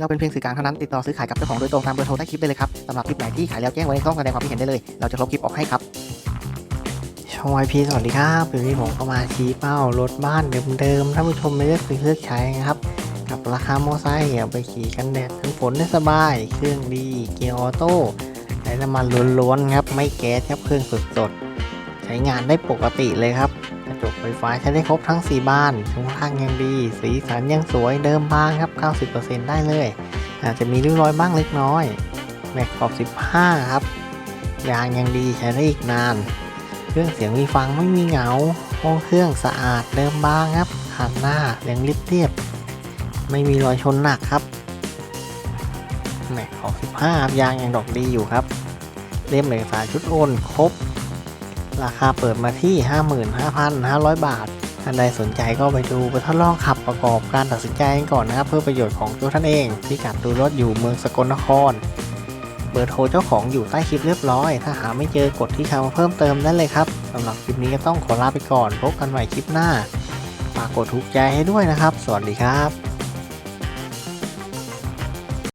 เราเป็นเพียงสื่อกลางเท่านั้นติดต่อซื้อขายกับเจ้าของโดยตรงตามเบอร์โทรใต้คลิปได้เลยครับสำหรับคลิปไหนที่ขายแล้วแจ้งไว้ในช่องแสดงความคิดเห็นได้เลย เราจะลบคลิปออกให้ครับช่องไอพีสวัสดีครับวันนี้ผมก็มาชี้เป้ารถบ้านเดิมๆท่านผู้ชมไม่เลือกซื้อเลือกใช้นะครับกับราคาโมอไซค์เอาไปขี่กันแดดกันฝนได้สบาย เครื่องดีเกียร์ออโต้ใช้น้ำมันล้วนๆครับไม่แก๊สครับเครื่องสดๆ ช้งานได้ปกติเลยครับ กระจกไฟฟ้าใช้ได้ครบทั้ง 4บ้านช่วงล่างยังดี สีสันยังสวยเดิมบางครับ 90%ได้เลย อาจจะมีริ้วรอยบ้างเล็กน้อยแม็กขอบ 15 ครับยางยังดีใช้ได้อีกนาน เครื่องเสียงมีฟังไม่มีเหงาห้องเครื่องสะอาดเดิมบางครับคันหน้าเรียงริบเรียบ ไม่มีรอยชนหนักครับแม็กขอบ 15ครับยางยังดอกดีอยู่ครับ เล่มเอกสารชุดโอนครบ ราคาเปิดมาที่ 55,500 บาทท่านใดสนใจก็ไปดูไปทดลองขับประกอบการตัดสินใจกันก่อนนะครับ เพื่อประโยชน์ของตัวท่านเองพิกัดดูรถอยู่เมืองสกลนคร เบอร์โทรเจ้าของอยู่ใต้คลิปเรียบร้อย ถ้าหาไม่เจอกดที่คำว่าเพิ่มเติมได้เลยครับสำหรับคลิปนี้ก็ต้องขอลาไปก่อนพบกันใหม่คลิปหน้าฝากกดถูกใจให้ด้วยนะครับ สวัสดีครับ